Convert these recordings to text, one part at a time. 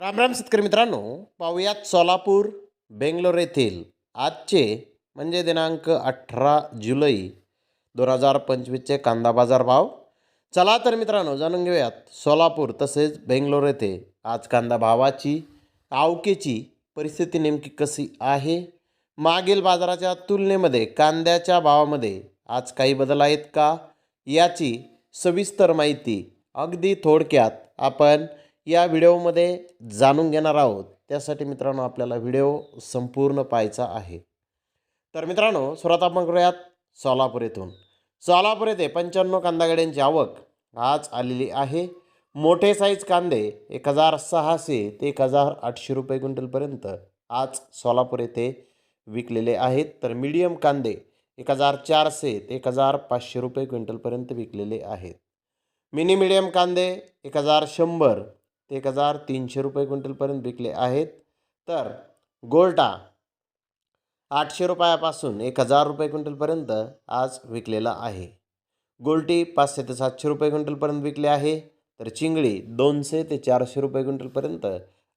राम राम शेतकरी मित्रांनो पाहूयात सोलापूर बेंगलोर येथील आजचे म्हणजे दिनांक अठरा जुलै दोन हजार पंचवीसचे कांदा बाजार भाव. चला तर मित्रांनो जाणून घेऊयात सोलापूर तसेच बेंगलोर येथे आज कांदा भावाची आवकेची परिस्थिती नेमकी कशी आहे? मागील बाजाराच्या तुलनेमध्ये कांद्याच्या भावामध्ये आज काही बदल आहेत का? याची सविस्तर माहिती अगदी थोडक्यात आपण या व्हिडिओमध्ये जाणून घेणार आहोत. त्यासाठी मित्रांनो आपल्याला व्हिडिओ संपूर्ण पाहायचा आहे. तर मित्रांनो सुरुवात आपण करूयात सोलापूर येथून. सोलापूर येथे पंच्याण्णव कांदा गाड्यांची आवक आज आलेली आहे. मोठे साईज कांदे एक हजार सहाशे ते एक हजार आठशे रुपये क्विंटलपर्यंत आज सोलापूर येथे विकलेले आहेत. तर मीडियम कांदे एक हजार चारशे ते एक हजार पाचशे रुपये क्विंटलपर्यंत विकलेले आहेत. मिनी मिडियम कांदे एक हजार शंभर ते एक हजार तीनशे रुपये क्विंटलपर्यंत विकले आहेत. तर गोल्टा आठशे रुपयापासून एक हजार रुपये क्विंटलपर्यंत आज विकलेला आहे. गोल्टी पाचशे ते सातशे रुपये क्विंटलपर्यंत विकले आहे. तर चिंगळी दोनशे ते चारशे रुपये क्विंटलपर्यंत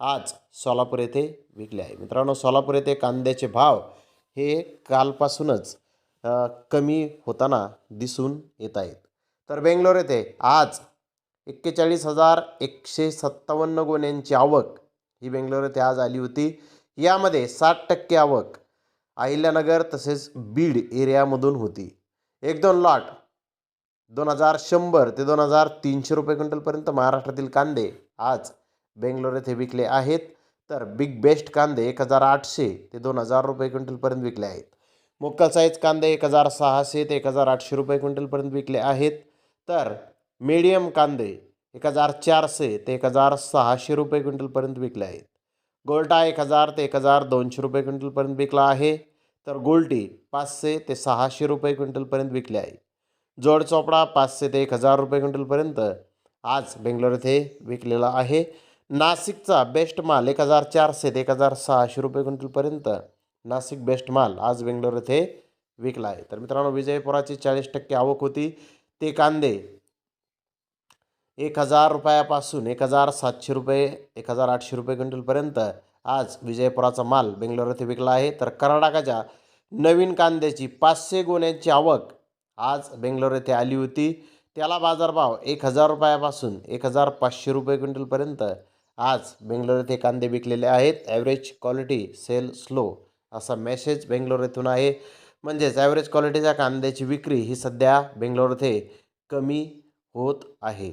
आज सोलापूर येथे विकले आहे. मित्रांनो सोलापूर येथे कांद्याचे भाव हे कालपासूनच कमी होताना दिसून येत आहेत. तर बेंगलोर येथे आज एक्केचाळीस हजार एकशे सत्तावन्न गोण्यांची आवक ही बेंगलोर येथे आज आली होती. यामध्ये साठ टक्के आवक अहिल्यानगर तसेच बीड एरियामधून होती. एक दोन लॉट दोन हजार शंभर ते दोन हजार तीनशे रुपये क्विंटलपर्यंत महाराष्ट्रातील कांदे आज बेंगलोर येथे विकले आहेत. तर बिग बेस्ट कांदे एक हजार आठशे ते दोन हजार रुपये क्विंटलपर्यंत विकले आहेत. मोक्कल साईज कांदे एक हजार सहाशे ते एक हजार आठशे रुपये क्विंटलपर्यंत विकले आहेत. तर मीडियम कांदे एक हजार चारशे ते एक हजार सहाशे रुपये क्विंटलपर्यंत विकले आहेत. गोल्टा एक हजार ते एक हजार दोनशे रुपये क्विंटलपर्यंत विकला आहे. तर गोल्टी पाचशे ते सहाशे रुपये क्विंटलपर्यंत विकले आहे. जोड चोपडा पाचशे ते एक हजार रुपये क्विंटलपर्यंत आज बेंगलोर येथे विकलेला आहे. नाशिकचा बेस्ट माल एक हजार चारशे ते एक हजार सहाशे रुपये क्विंटलपर्यंत नाशिक बेस्ट माल आज बेंगलोर येथे विकला आहे. तर मित्रांनो विजयपुराची चाळीस टक्के आवक होती. ते कांदे एक हजार रुपयापासून एक हजार सातशे रुपये एक हजार आठशे रुपये क्विंटलपर्यंत आज विजयपुराचा माल बेंगलोर येथे विकला आहे. तर कर्नाटकाच्या नवीन कांद्याची पाचशे गोण्यांची आवक आज बेंगलोर येथे आली होती. त्याला बाजारभाव एक हजार रुपयापासून एक हजार पाचशे रुपये क्विंटलपर्यंत आज बेंगलोर येथे कांदे विकलेले आहेत. ॲव्हरेज क्वालिटी सेल स्लो असा मेसेज बेंगलोर येथून आहे. म्हणजेच ॲव्हरेज क्वालिटीच्या कांद्याची विक्री ही सध्या बेंगलोर येथे कमी होत आहे.